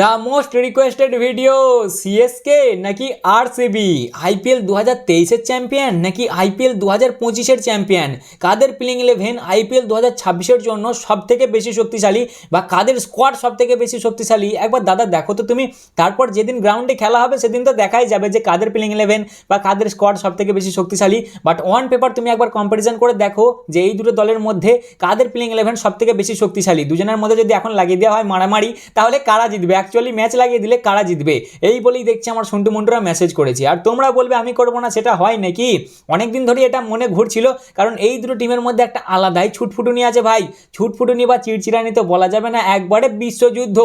The most requested video CSK নাকি R CB IPL দু হাজার তেইশের চ্যাম্পিয়ন নাকি আইপিএল দু হাজার পঁচিশের চ্যাম্পিয়ন কাদের প্লেইং ইলেভেন আইপিএল দু হাজার ছাব্বিশের জন্য সব থেকে বেশি শক্তিশালী বা কাদের স্কোয়াড সব থেকে বেশি শক্তিশালী? একবার দাদা দেখো তো তুমি। তারপর যেদিন গ্রাউন্ডে খেলা হবে, সেদিন তো দেখাই যাবে যে কাদের প্লেইং ইলেভেন বা কাদের স্কোয়াড সব থেকে বেশি শক্তিশালী। বাট অন পেপার তুমি একবার কম্পারিজন করে দেখো যে এই দুটো দলের মধ্যে কাদের প্লেইং ইলেভেন সব থেকে বেশি শক্তিশালী। দুজনের মধ্যে যদি এখন লাগিয়ে দেওয়া হয় মারামারি, তাহলে কারা জিতবে? অ্যাকচুয়ালি ম্যাচ লাগিয়ে দিলে কারা জিতবে? এই বলেই দেখছি আমার সন্টু মন্টুরা মেসেজ করেছে। আর তোমরা বলবে, আমি করব না, সেটা হয় নাকি? অনেক দিন ধরেই এটা মনে ঘুরছিল, কারণ এই দুটো টিমের মধ্যে একটা আলাদাই ছুটফুটুনি আছে ভাই। ছুটফুটুনি বা চিড়চিড়ানি তো বলা যাবে না, একবারে বিশ্বযুদ্ধ।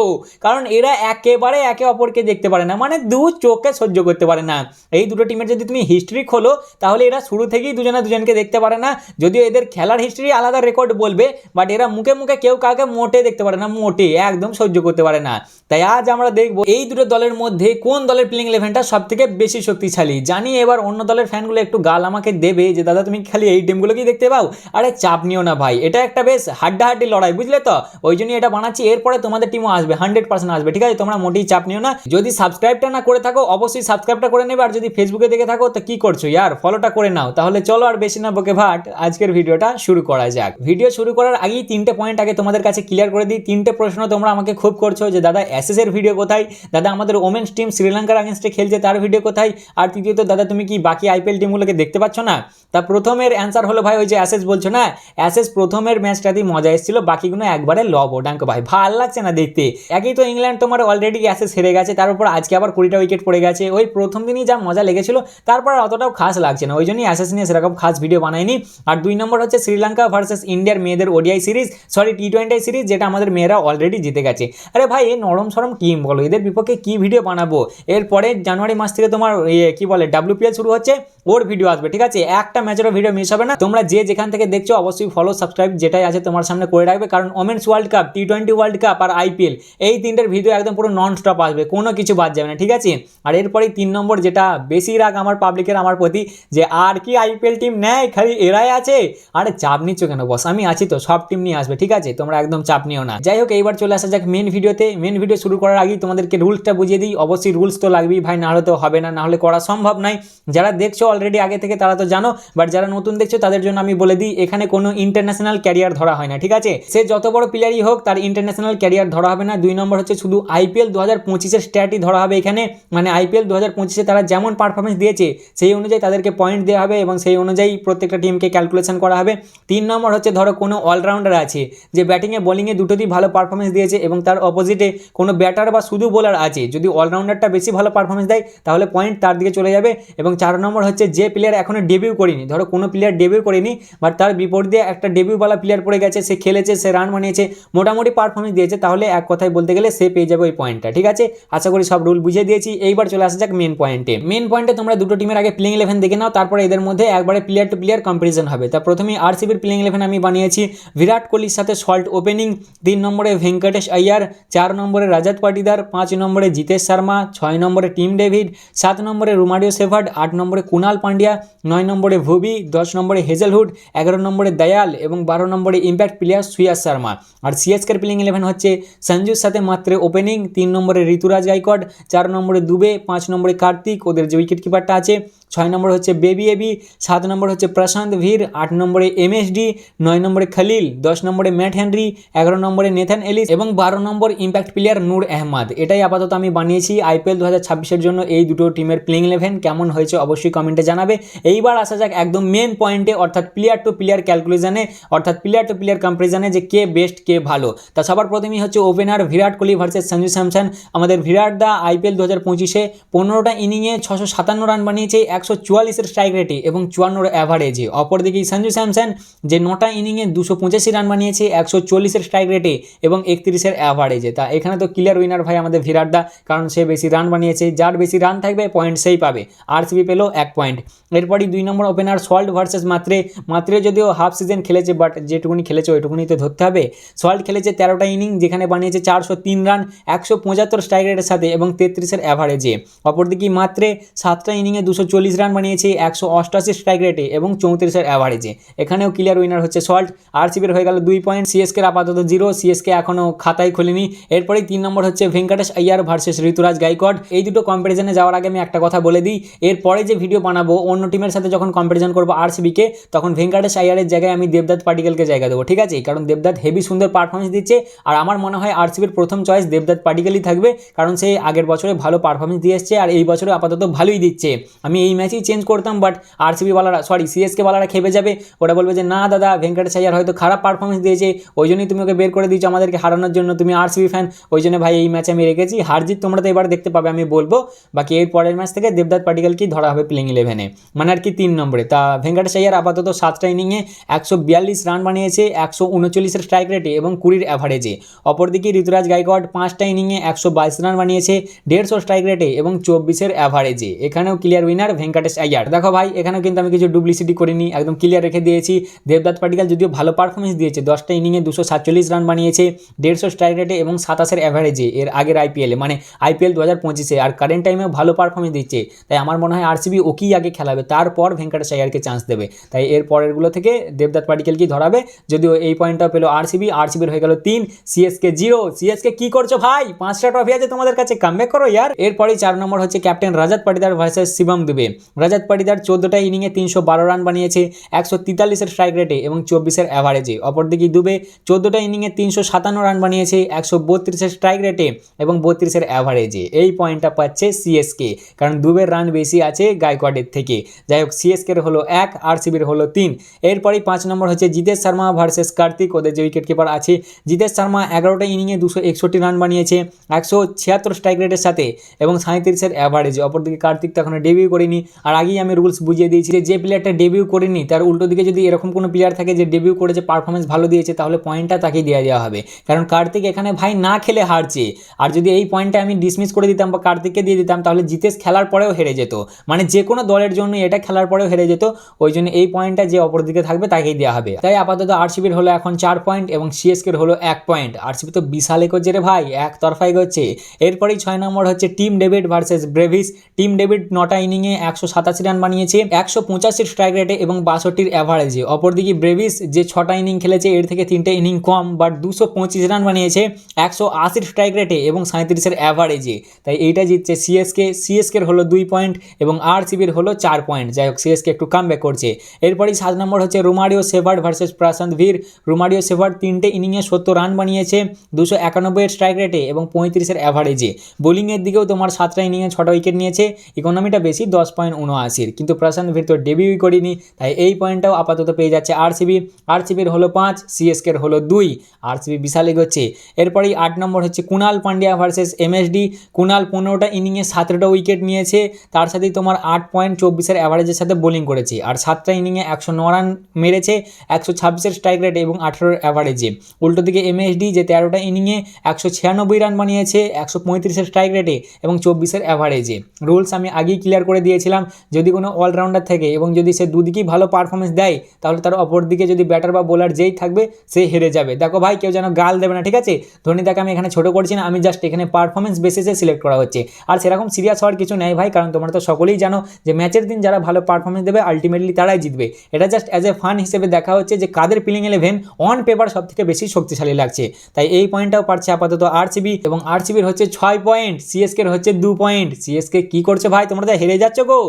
কারণ এরা একেবারে একে অপরকে দেখতে পারে না মানে দু চোখে সহ্য করতে পারে না। এই দুটো টিমের যদি তুমি হিস্ট্রি খোলো, তাহলে এরা শুরু থেকেই দুজনে দুজনকে দেখতে পারে না। যদিও এদের খেলার হিস্ট্রি আলাদা রেকর্ড বলবে বাট এরা মুখে মুখে কেউ কাউকে মোটে দেখতে পারে না, মোটে, একদম সহ্য করতে পারে না। তাই আজ আমরা দেখব এই দুটো দলের মধ্যে কোন দলের প্লেইং ইলেভেনটা সব থেকে বেশি শক্তিশালী। জানি এবার অন্য দলের ফ্যানগুলো একটু গাল আমাকে দেবে যে, দাদা, তুমি খালি এই টিমগুলোকেই দেখতে পাও? আরে চাপ নিও না ভাই, এটা একটা বেশ হাড্ডাহাড্ডি লড়াই, বুঝলে তো? ওই জন্য এটা বানাচ্ছি, এরপরে তোমাদের টিমও আসবে হান্ড্রেড পার্সেন্ট আসবে, ঠিক আছে? তোমরা মোটেই চাপ নিও না। যদি সাবস্ক্রাইবটা না করে থাকো, অবশ্যই সাবস্ক্রাইবটা করে নেবে, আর যদি ফেসবুকে দেখে থাকো, তো কি করছ ইয়ার? ফলোটা করে নাও। তাহলে চলো আর বেশি না বকে ভাট, আজকের ভিডিওটা শুরু করা যাক। ভিডিও শুরু করার আগেই তিনটে পয়েন্ট আগে তোমাদের কাছে ক্লিয়ার করে দিই। তিনটে প্রশ্ন তোমরা আমাকে খুব করছ যে, দাদা এসএস এর ভিডিও কোথায়? দাদা, আমাদের ওমেন্স টিম শ্রীলঙ্কার আগেনস্টে খেলছে, তার ভিডিও কোথায়? আর তৃতীয়ত, দাদা, তুমি কি বাকি আইপিএল টিমগুলোকে দেখতে পাচ্ছ না? তা প্রথমের অ্যান্সার হলো ভাই, ওই যে অ্যাসেস বলছো না? অ্যাসেস প্রথমের ম্যাচটাতেই মজা এসেছিল, বাকিগুলো একবারে লব ডাঙ্ক ভাই, ভালো লাগছে না দেখতে। একই তো ইংল্যান্ড তোমার অলরেডি অ্যাসেস হেরে গেছে, তার উপর আজকে আবার কুড়িটা উইকেট পড়ে গেছে। ওই প্রথম দিনই যা মজা লেগেছিল তারপর অতটাও খাস লাগছে না। ওই জন্যই অ্যাসেস নিয়ে সেরকম খাস ভিডিও বানায়নি। আর দুই নম্বর হচ্ছে শ্রীলঙ্কা ভার্সেস ইন্ডিয়ার মেয়েদের ODI series sorry T twenty series যেটা আমাদের মেয়েরা অলরেডি জিতে গেছে। আরে ভাই, এই নরম সরম টিম বলো? এদের বিপক্ষে কি ভিডিও বানাবো? এরপরে জানুয়ারি মাস থেকে তোমার ইয়ে কি বলে ডাব্লিউপিএল শুরু হচ্ছে, ওর ভিডিও আসবে, ঠিক আছে? একটা ম্যাচেরও ভিডিও মিস হবে না। তোমরা যে যেখান থেকে দেখছ, অবশ্যই ফলো সাবস্ক্রাইব যেটাই আছে তোমার সামনে করে রাখবে। কারণ women's world cup T twenty world cup আর আইপিএল এই তিনটের ভিডিও একদম পুরো নন স্টপ আসবে, কোনো কিছু বাদ যাবে না, ঠিক আছে? আর এরপরেই তিন নম্বর যেটা বেশি রাগ আমার পাবলিকের আমার প্রতি, যে আর কি আইপিএল টিম নেয়, খালি এরাই আছে? আরে চাপ নিচ্ছ কেন বস আমি আছি তো, সব টিম নিয়ে আসবে, ঠিক আছে? তোমরা একদম চাপ নিও না। যাই হোক, এইবার চলে আসা যাক মেন ভিডিওতে মেন ভিডিও শুরু করার আগেই তোমাদেরকে রুলসটা বুঝিয়ে দিই। অবশ্যই রুলস তো লাগবেই, ভাই না হলে তো হবে না না হলে করা সম্ভব নয়। যারা দেখছ অলরেডি আগে থেকে তারা তো জানো বাট যারা নতুন দেখছ তাদের জন্য আমি বলে দিই, এখানে কোনো ইন্টারন্যাশনাল ক্যারিয়ার ধরা হয় না, ঠিক আছে? সে যত বড় প্লেয়ারই হোক, তার ইন্টারন্যাশনাল ক্যারিয়ার ধরা হবে না। দুই নম্বর হচ্ছে শুধু আইপিএল দু হাজার পঁচিশের স্ট্যাটই ধরা হবে এখানে। মানে আইপিএল দু হাজার পঁচিশে তারা যেমন পারফরমেন্স দিয়েছে, সেই অনুযায়ী তাদেরকে পয়েন্ট দেওয়া হবে এবং সেই অনুযায়ী প্রত্যেকটা টিমকে ক্যালকুলেশন করা হবে। তিন নম্বর হচ্ছে ধরো কোনো অলরাউন্ডার আছে, যে ব্যাটিংয়ে বোলিংয়ে দুটোতেই ভালো পারফরমেন্স দিয়েছে এবং তার অপোজিটে কোনো ব্যাটার বা শুধু বোলার আছে। যদি অলরাউন্ডারটা বেশি ভালো পারফরমেন্স দেয়, তাহলে পয়েন্ট তার দিকে চলে যাবে এবং চার নম্বর হচ্ছে যে প্লেয়ার এখনও ডেবিউ করেনি। ধরো কোনো প্লেয়ার ডেবিউ করেনি বাট তার বিপরীতে একটা ডেবিউওয়ালা প্লেয়ার পড়ে গেছে, সে খেলেছে, সে রান বানিয়েছে, মোটামুটি পারফরমেন্স দিয়েছে, তাহলে এক কথায় বলতে গেলে সে পেয়ে যাবে ওই পয়েন্টটা ঠিক আছে? আশা করি সব রুল বুঝিয়ে দিয়েছি। এইবার চলে আসা যাক মেন পয়েন্টে মেন পয়েন্টে তোমরা দুটো টিমের আগে প্লেইং ইলেভেন দেখে নাও, তারপরে এদের মধ্যে একবারে প্লেয়ার টু প্লেয়ার কম্পারিজন হবে। তা প্রথমেই আরসিবির প্লেইং ইলেভেন আমি বানিয়েছি। বিরাট কোহলির সাথে সল্ট ওপেনিং তিন নম্বরে ভেঙ্কটেশ আయ్যার চার নম্বরে রাজাত পাটিদার, পাঁচ নম্বরে জিতেশ শর্মা, ছয় নম্বরে টিম ডেভিড, সাত নম্বরে রুমারিও সেভার্ড আট নম্বরে কুনাল পান্ডিয়া নয় নম্বরে ভুবি, দশ নম্বরে হেজেলহুড, এগারো নম্বরে দয়াল এবং বারো নম্বরে ইম্প্যাক্ট প্লেয়ার সুয়াস শর্মা। আর সিএসকের প্লেইং ইলেভেন হচ্ছে সঞ্জুর সাথে মাত্র ওপেনিং তিন নম্বরে ঋতুরাজ গাইকড চার নম্বরে দুবে, পাঁচ নম্বরে কার্তিক, ওদের যে উইকেট কিপারটা আছে, ছয় নম্বর হচ্ছে বেবি এবি, সাত নম্বর হচ্ছে প্রশান্ত ভীর, আট নম্বরে এমএসডি, নয় নম্বরে খলিল, দশ নম্বরে ম্যাট হেনরি, এগারো নম্বরে নেথান এলিস এবং বারো নম্বর ইম্প্যাক্ট প্লেয়ার নূর আহমদ। এটাই আপাতত আমি বানিয়েছি আইপিএল দু হাজার জন্য এই দুটো টিমের প্লেইং ইলেভেন কেমন হয়েছে অবশ্যই কমেন্টে জানাবে। এইবার আসা যাক একদম মেন পয়েন্টে অর্থাৎ প্লেয়ার টু প্লেয়ার ক্যালকুলেশনে অর্থাৎ প্লেয়ার টু প্লেয়ার কম্পারিজনে যে কে বেস্ট কে ভালো। তা সবার প্রথমেই হচ্ছে ওপেনার বিরাট কোহলি ভার্সেস সঞ্জু স্যামসন। আমাদের বিরাট দা আইপিএল দু হাজার পঁচিশে পনেরোটা ইনিংয়ে ছশো সাতান্ন রান বানিয়েছে, একশো চুয়াল্লিশের স্ট্রাইক রেটে এবং চুয়ান্নর অ্যাভারেজে অপরদিকে সঞ্জু স্যামসন যে নটা ইনিংয়ে দুশো পঁচাশি রান বানিয়েছে, একশো চল্লিশের স্ট্রাইক রেটে এবং একত্রিশের অ্যাভারেজে তা এখানে তো ক্লিয়ার উইনার ভাই আমাদের বিরাট দা, কারণ সে বেশি রান বানিয়েছে। যার বেশি রান থাকবে পয়েন্ট সেই পাবে। আরসিবি পেল এক পয়েন্ট এরপরই দুই নম্বর opener Salt versus Mhatre Mhatre যদিও হাফ সিজন খেলেছে বাট যেটুকুনি খেলেছে ওইটুকুনি তো ধরতে হবে। সল্ট খেলেছে তেরোটা ইনিং যেখানে বানিয়েছে চারশো তিন রান একশো পঁচাত্তর স্ট্রাইক রেটের সাথে এবং তেত্রিশের অ্যাভারেজে অপরদিকে মাত্রে সাতটা ইনিংয়ে দুশো চল্লিশ রান বানিয়েছে, একশো অষ্টআশি স্ট্রাইক রেটে এবং চৌত্রিশের অ্যাভারেজে এখানেও ক্লিয়ার উইনার হচ্ছে সল্ট আরসিবির হয়ে গেল দুই পয়েন্ট সিএসকে আপাতত জিরো সিএসকে এখনও খাতায় খোলেনি। এরপরেই তিন নম্বর হচ্ছে ভেঙ্কটেশ আইয়ার ভার্সেস ঋতুরাজ গাইকড এই দুটো কম্পারিজনে যাওয়ার আগে আমি একটা কথা বলে দিই। এরপরে যে ভিডিও বানাবো, অন্য টিমের সাথে যখন কম্পারিজন করব আরসিবিকে তখন ভেঙ্কটেশ আইয়ারের জায়গায় আমি দেবদাত পাটিকেলকে জায়গা দেবো, ঠিক আছে? কারণ দেবদাত হেভি সুন্দর পারফরমেন্স দিচ্ছে, আর আমার মনে হয় আরসিবির প্রথম চয়েস দেবদাত পাটিকেলই থাকবে, কারণ সে আগের বছরে ভালো পারফরমেন্স দিয়ে এসছে, আর এই বছরে আপাতত ভালোই দিচ্ছে। আমি এই ম্যাচেই চেঞ্জ করতাম বাট আরসিবি বালারা সরি সিএসকে বালারা খেপে যাবে। ওরা বলবে যে, না দাদা, ভেঙ্কটেশ আইয়ার হয়তো খারাপ পারফরমেন্স দিয়েছে, ওই জন্যই তুমি ওকে বের করে দিয়েছ আমাদেরকে হারানোর জন্য, তুমি আরসিবি ফ্যান ওই জন্য ভাই, এই ম্যাচে আমি রেখেছি। হারজিত তোমরা তো এবার দেখতে পাবে, আমি বলব। বাকি এর পরের ম্যাচ থেকে দেবদাত পাটিকালকেই ধরা হবে প্লেইং ইলেভেনে মানে আর কি তিন নম্বরে। তা ভেঙ্কটেশ আইয়ার আপাতত সাতটা ইনিংয়ে একশো বিয়াল্লিশ রান বানিয়েছে, একশো উনচল্লিশের স্ট্রাইক রেটে এবং কুড়ির অ্যাভারেজে অপরদিকে ঋতুরাজ গাইকোয়াড পাঁচটা ইনিংয়ে একশো বাইশ রান বানিয়েছে, দেড়শো স্ট্রাইক রেটে এবং চব্বিশের অ্যাভারেজে এখানেও ক্লিয়ার উইনার ভেঙ্কটেশ আইয়ার দেখো ভাই, এখানেও কিন্তু আমি কিছু ডুপ্লিসিটি করিনি, একদম ক্লিয়ার রেখে দিয়েছি। দেবদাত পাটিকাল যদিও ভালো পারফরমেন্স দিয়েছে, দশটা ইনিংয়ে দুশো সাতচল্লিশ রান বানিয়েছে, দেড়শো স্ট্রাইক রেটে এবং সাতাশের অ্যাভারেজে এর আগের আইপিএলে মানে আইপিএল দু হাজার পঁচিশে আর কারেন্ট টাইমেও ভালো পারফরমেন্স দিচ্ছে। তাই আমার মনে হয় আরসিবি ওকেই আগে খেলাবে, তারপর ভেঙ্কটেশ আইয়ারকে চান্স দেবে। তাই এর পরেরগুলো থেকে দেবদাত পাটিকেলকেই ধরাবে? যদিও এই পয়েন্টটাও পেল আরসিবি আরসিবির হয়ে গেল তিন সিএসকে জিরো সিএসকে কি করছ ভাই? পাঁচটা ট্রফি আছে তোমাদের কাছে কামব্যাক করো ইয়ার। এরপরেই চার নম্বর হচ্ছে ক্যাপ্টেন রাজাত পাটিদার ভার্সেস শিবম দুবে। রাজাত পাটিদার চোদ্দোটা ইনিংয়ে তিনশো বারো রান বানিয়েছে, একশো তেতাল্লিশের স্ট্রাইক রেটে এবং চব্বিশের অ্যাভারেজে অপরদিকে দুবে চোদ্দোটা ইনিংয়ে তিনশো সাতান্ন রান বানিয়েছে, একশো বত্রিশের স্ট্রাইক রেটে এবং বত্রিশের অ্যাভারেজে এই পয়েন্টটা পাচ্ছে সিএসকে কারণ দুবের রান বেশি আছে গায়কোয়াডের থেকে। যাই হোক সিএসকের হলো এক আরসিবির হলো তিন। এরপরেই পাঁচ নম্বর হচ্ছে জিতেশ শর্মা ভার্সেস কার্তিক। ওদের যে উইকেট কিপার আছে, জিতেশ শর্মা এগারোটা ইনিংয়ে দুশো একষট্টি রান বানিয়েছে, একশো ছিয়াত্তর স্ট্রাইক রেটের সাথে এবং সাঁত্রিশের অ্যাভারেজ অপরদিকে কার্তিক তো এখনও ডেবিউ করেনি। আর আগেই আমি রুলস বুঝিয়ে দিয়েছি যে যে প্লেয়ারটা ডেবিউ করেনি, তার উল্টো দিকে যদি এরকম কোনো প্লেয়ার থাকে যে ডেবিউ করেছে পারফরমেন্স ভালো দিয়েছে, তাহলে পয়েন্টটা তাকেই দেওয়া দেওয়া হবে। কারণ কার্তিক এখানে ভাই না খেলে হারছে। আর যদি এই পয়েন্টটা আমি ডিসমিস করে দিতাম বা কার্তিককে দিয়ে দিতাম, তাহলে জিতেশ খেলার পরেও হেরে যেত। মানে যে কোনো দলের জন্য এটা খেলার পরেও হেরে যেত। ওই জন্য এই পয়েন্টটা যে অপর দিকে থাকবে তাকেই দেওয়া হবে। তাই আপাতত আরসিবির হলো এখন চার পয়েন্ট এবং সিএসকের হলো এক পয়েন্ট আরসিবি তো বিশাল এগোচ্ছে রে ভাই এক তরফাই করছে এরপরেই ছয় নম্বর হচ্ছে Tim David versus Brevis. Tim David নটা ইনিংয়ে একশো সাতাশি রান বানিয়েছে, একশো পঁচাশির স্ট্রাইক রেটে এবং বাষট্টির অ্যাভারেজে অপরদিকে ব্রেভিস যে ছটা ইনিং খেলেছে, এর থেকে তিনটে ইনিং কম বাট দুশো পঁচিশ রান বানিয়েছে, একশো আশির রেটে এবং সাঁত্রিশের অ্যাভারেজে তাই এইটা জিতছে সিএসকে সিএসকের হলো দুই পয়েন্ট এবং আরসিবির হলো চার পয়েন্ট যাই হোক সিএসকে একটু কাম করছে। এরপরেই সাত নম্বর হচ্ছে Romario Shepherd versus Prashant Veer. Romario Shepherd তিনটে ইনিংয়ে সত্তর রান বানিয়েছে, দুশো একানব্বইয়ের স্ট্রাইক রেটে এবং পঁয়ত্রিশের অ্যাভারেজে বোলিংয়ের দিকেও তোমার সাতটা ইনিংয়ে ছটা উইকেট নিয়েছে ইকোনমিটা বেশি, দশ পয়েন্ট উনআশির। কিন্তু প্রশান্ত ভীর তো ডেবিউই করিনি, তাই এই পয়েন্টটাও আপাতত পেয়ে যাচ্ছে আরসিবি আরসিবির হলো পাঁচ সিএসকের হলো দুই। আরসিবি বিশাল এগোচ্ছে। এরপরেই আট নম্বর হচ্ছে কুনাল পান্ডিয়া ভার্সেস এমএসডি কুনাল পনেরোটা ইনিংয়ে সতেরোটা উইকেট নিয়েছে। তার সাথেই তোমার আট পয়েন্ট চব্বিশের অ্যাভারেজের সাথে বোলিং করেছে। আর সাতটা ইনিংয়ে একশো ন রান মেরেছে, একশো ছাব্বিশের স্ট্রাইক রেট এবং আঠেরোর অ্যাভারেজে উল্টো দিকে এমএসডি যে তেরোটা ইনিংয়ে একশো ছিয়ানব্বই রান বানিয়েছে, একশো পঁয়ত্রিশের স্ট্রাইক রেটে এবং চব্বিশের অ্যাভারেজে রুলস আমি আগেই ক্লিয়ার করে দিয়েছিলাম, যদি কোনো অলরাউন্ডার থাকে এবং যদি সে দুদিকেই ভালো পারফরমেন্স দেয়, তাহলে তার অপর দিকে যদি ব্যাটার বা বোলার যেই থাকবে, সে হেরে যাবে। দেখো ভাই, কেউ যেন গাল দেবে না, ঠিক আছে? ধোনিদাকে আমি এখানে ছোটো করছি না, আমি জাস্ট এখানে পারফরমেন্স বেসিসে সিলেক্ট করা হচ্ছে। আর সেরকম সিরিয়াস হওয়ার কিছু নেই ভাই, কারণ তোমরা তো সকলেই জানো যে ম্যাচের দিন যারা ভালো পারফরমেন্স দেবে আলটিমেটলি তারাই জিতবে। এটা জাস্ট অ্যাজ এ ফান হিসেবে দেখা হচ্ছে যে কাদের প্লেইং ইলেভেন অন পেপার সব থেকে বেশি শক্তিশালী লাগছে। তাই এই পয়েন্টটাও পারছে আপাতত আরসিবি এবং আরসিবির হচ্ছে ছয় পয়েন্ট সিএসকের হচ্ছে দু পয়েন্ট সিএসকে কি করছে ভাই, তোমরা তো হেরে যাচ্ছ গো।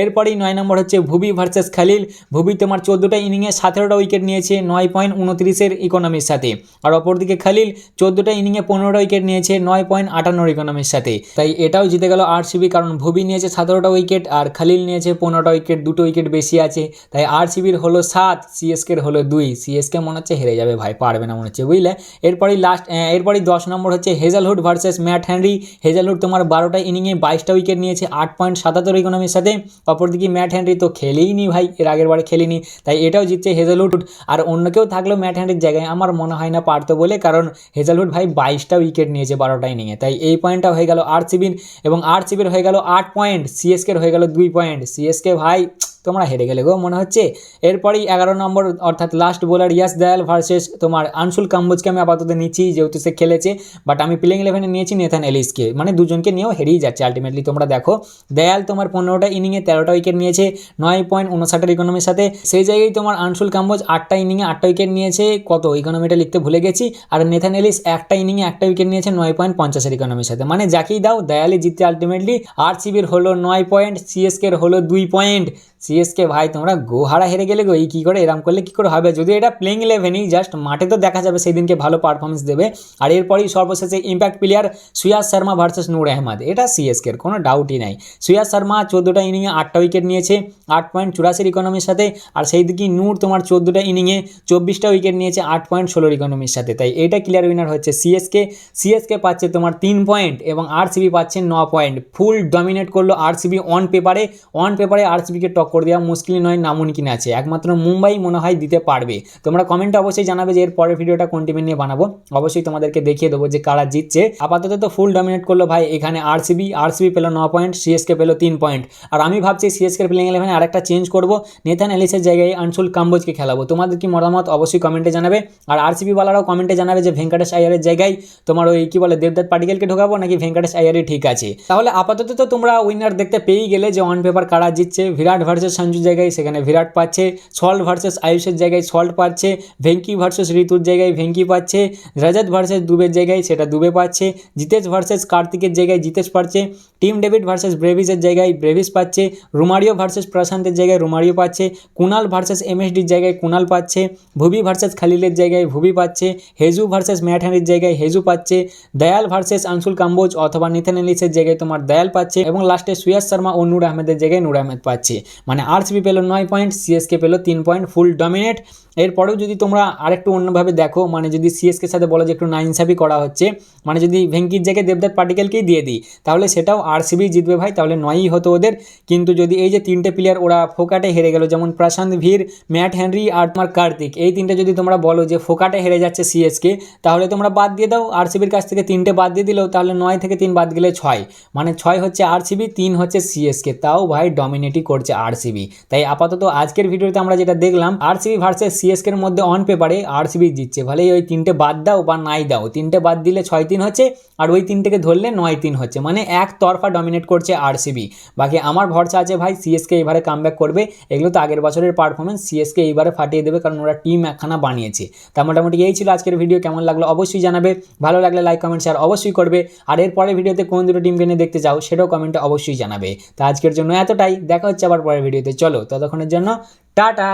এরপরেই নয় নম্বর হচ্ছে ভুবি ভার্সেস খালিল। ভুবি তোমার চোদ্দোটা ইনিংয়ে সতেরোটা উইকেট নিয়েছে, নয় পয়েন্ট উনত্রিশের ইকোনমির সাথে। আর অপরদিকে খালিল, চোদ্দোটা ইনিংয়ে পনেরোটা উইকেট নিয়েছে নয় পয়েন্ট আটান্নর ইকোনমির সাথে। তাই এটাও জিতে গেল আরসিবি কারণ ভুবি নিয়েছে সতেরোটা উইকেট আর খালিল নিয়েছে পনেরোটা উইকেট দুটো উইকেট বেশি আছে। তাই আরসিবির হলো সাত সিএসকের হলো দুই। সিএসকে মনে হচ্ছে হেরে যাবে ভাই, পারবে না মনে হচ্ছে, বুঝলে? এরপরেই লাস্ট এরপরেই দশ নম্বর হচ্ছে Hazlewood versus Matt Henry Hazlewood তোমার বারোটা ইনিংয়ে বাইশটা উইকেট নিয়েছে, আট পয়েন্ট সাতাত্তর ইকোনমির সাথে। অপরদিকে ম্যাট হ্যানরি তো খেলেই নি ভাই, এর আগের বারে খেলিনি। তাই এটাও জিতছে হেজালহুড আর অন্য কেউ থাকলেও ম্যাট হ্যান্ডের জায়গায় আমার মনে হয় না পারতো বলে, কারণ হেজালহুড ভাই বাইশটা উইকেট নিয়েছে বারোটা ইনিংয়ে তাই এই পয়েন্টটা হয়ে গেল আরসিবির এবং আরসিবির হয়ে গেল আট পয়েন্ট সিএসকের হয়ে গেল দুই পয়েন্ট সিএসকে ভাই তোমরা হেরে গেলে গো, মনে হচ্ছে? এরপরেই এগারো নম্বর, অর্থাৎ লাস্ট বোলার ইয়াস দয়াল ভার্সেস তোমার আনসুল কাম্বোজকে আমি আপাতত নিচ্ছি, যেহেতু সে খেলেছে বাট আমি প্লেইং ইলেভেনে নিয়েছি নেথান এলিসকে মানে দুজনকে নিয়েও হেরেই যাচ্ছে আলটিমেটলি তোমরা দেখো। দয়াল তোমার পনেরোটা ইনিংয়ে তেরোটা উইকেট নিয়েছে, নয় পয়েন্ট উনষাটের ইকোনমির সাথে। সেই জায়গায় তোমার আনসুল কাম্বোজ আটটা ইনিংয়ে আটটা উইকেট নিয়েছে, কত? ইকোনমিটা লিখতে ভুলে গেছি। আর নেথান এলিস একটা ইনিংয়ে একটা উইকেট নিয়েছে, নয় পয়েন্ট পঞ্চাশের ইকোনমির সাথে। মানে যাকেই দাও দয়ালে জিততে আলটিমেটলি আর সিবির হলো নয় পয়েন্ট সিএসকের হলো দুই পয়েন্ট সিএসকে ভাই, তোমরা গোহারা হেরে গেলে গো, এই কী করে, এরম করলে কী করে হবে? যদি এটা প্লেইং ইলেভেনই জাস্ট মাঠে তো দেখা যাবে সেই দিনকে ভালো পারফরমেন্স দেবে। আর এরপরেই সর্বশেষে impact player Suyash Sharma versus Noor Ahmad. এটা সিএসকের কোনো ডাউটই নাই। সুয়াজ শর্মা চোদ্দোটা ইনিংয়ে আটটা উইকেট নিয়েছে, আট পয়েন্ট চুরাশির ইকোনমির সাথে। আর সেই দিকে নূর তোমার চোদ্দোটা ইনিংয়ে চব্বিশটা উইকেট নিয়েছে, আট পয়েন্ট ষোলোর ইকোনমির সাথে। তাই এটা ক্লিয়ার উইনার হচ্ছে সিএসকে সিএসকে পাচ্ছে তোমার তিন পয়েন্ট এবং আরসিবি পাচ্ছে ন পয়েন্ট ফুল ডমিনেট করল আরসিবি অন পেপারে অন পেপারে আরসিবিকে টক্কর দেওয়া মুশকিল নয় নামুনকিন আছে। একমাত্র মুম্বাই মনে হয় দিতে পারবে। তোমরা কমেন্টে অবশ্যই জানাবে যে এর পরের ভিডিওটা কোন টিমের নিয়ে বানাবো। অবশ্যই তোমাদেরকে দেখিয়ে দেবো যে কারা জিতছে। আপাতত তো ফুল ডমিনেট করল ভাই এখানে আরসিবি আরসিবি পেল ন পয়েন্ট সিএসকে পেল তিন পয়েন্ট আর আমি ভাবছি সিএসকে প্লেইং ইলেভেনে আরেকটা চেঞ্জ করব। নেথান এলিসের জায়গায় আনসুল কাম্বোজকে খেলাবো। তোমাদের কি মতামত? অবশ্যই কমেন্টে জানাবে। আর আরসিবি বালারাও কমেন্টে জানাবে যে ভেঙ্কটেশ আয়ারের জায়গায় তোমার ওই কি বলে দেবদত্ত পাটিকেলকে ঢোকাবো নাকি ভেঙ্কটেশ আয়ারই ঠিক আছে? তাহলে আপাতত তো তোমরা উইনার দেখতে পেয়েই গেলে যে অন পেপার কারা জিতছে, বিরাট ভার্সেস সঞ্জুর জায়গায় সেখানে বিরাট পাচ্ছে সল্ট ভার্সেস আয়ুষের জায়গায় সল্ট পাচ্ছে ভেঙ্কি ভার্সেস ঋতুর জায়গায় ভেঙ্কি পাচ্ছে রজত ভার্সেস দুবের জায়গায় সেটা দুবে পাচ্ছে জিতেশ ভার্সেস কার্তিকের জায়গায় জিতেশ পাচ্ছে টিম ডেভিড ভার্সেস ব্রেভিসের জায়গায় ব্রেভিস পাচ্ছে রুমারিও ভার্সেস প্রশান্তের জায়গায় রুমারিও পাচ্ছে কুনাল ভার্সেস এমএসডির জায়গায় কুনাল পাচ্ছে ভুবি ভার্সেস খালিলের জায়গায় ভুবি পাচ্ছে হেজু ভার্সেস ম্যাটহানির জায়গায় হেজু পাচ্ছে দয়াল ভার্সেস আনসুল কাম্বোজ অথবা নিথান এলিসের জায়গায় তোমার দয়াল পাচ্ছে এবং লাস্টে সুয়াস শর্মা ও নূর আহমেদের জায়গায় নূর আহমেদ পাচ্ছে। মানে আরসিবি পেল নয় পয়েন্ট সিএসকে পেল তিন পয়েন্ট ফুল ডমিনেট এরপরেও যদি তোমরা আরেকটু অন্যভাবে দেখো মানে যদি সিএসকে সাথে বলো যে একটু নাইনসাফি করা হচ্ছে মানে যদি ভেঙ্কির জায়গায় দেবদাত পার্টিকেলকেই দিয়ে দিই, তাহলে সেটাও আরসিবি জিতবে ভাই, তাহলে নয়ই হতো ওদের। কিন্তু যদি এই যে তিনটে প্লেয়ার ওরা ফোকাটে হেরে গেল, যেমন প্রশান্ত ভীর, ম্যাট হেনরি আর তোমার কার্তিক, এই তিনটে যদি তোমরা বলো যে ফোকাটে হেরে যাচ্ছে সিএসকে তাহলে তোমরা বাদ দিয়ে দাও আরসিবির কাছ থেকে তিনটে বাদ দিয়ে দিলেও তাহলে নয় থেকে তিন বাদ গেলে ছয়। মানে ছয় হচ্ছে আরসিবি তিন হচ্ছে সিএসকে তাও ভাই ডমিনেটই করছে আরসিবি তাই আপাতত আজকের ভিডিওতে আমরা যেটা দেখলাম আরসিবি ভার্সেস সিএসকের মধ্যে অন পেপারে আরসিবি জিতছে। ভালেই ওই তিনটে বাদ দাও বা নাই দাও। তিনটে বাদ দিলে ছয় তিন হচ্ছে আর ওই তিনটেকে ধরলে নয় তিন হচ্ছে। মানে এক তরফা ডমিনেট করছে আরসিবি বাকি আমার ভরসা আছে ভাই সিএসকে এবারে কামব্যাক করবে। এগুলো তো আগের বছরের পারফরমেন্স সিএসকে এইবারে ফাটিয়ে দেবে কারণ ওরা টিম একখানা বানিয়েছে। তা মোটামুটি এই ছিল আজকের ভিডিও। কেমন লাগল অবশ্যই জানাবে। ভালো লাগলে লাইক কমেন্ট শেয়ার অবশ্যই করবে। আর এর পরের ভিডিওতে কোন দুটো টিমকে নিয়ে দেখতে চাও, সেটাও কমেন্টে অবশ্যই জানাবে। তা আজকের জন্য এতটাই। দেখা হচ্ছে আবার পরের ভিডিওতে চলো ততক্ষণের জন্য টাটা।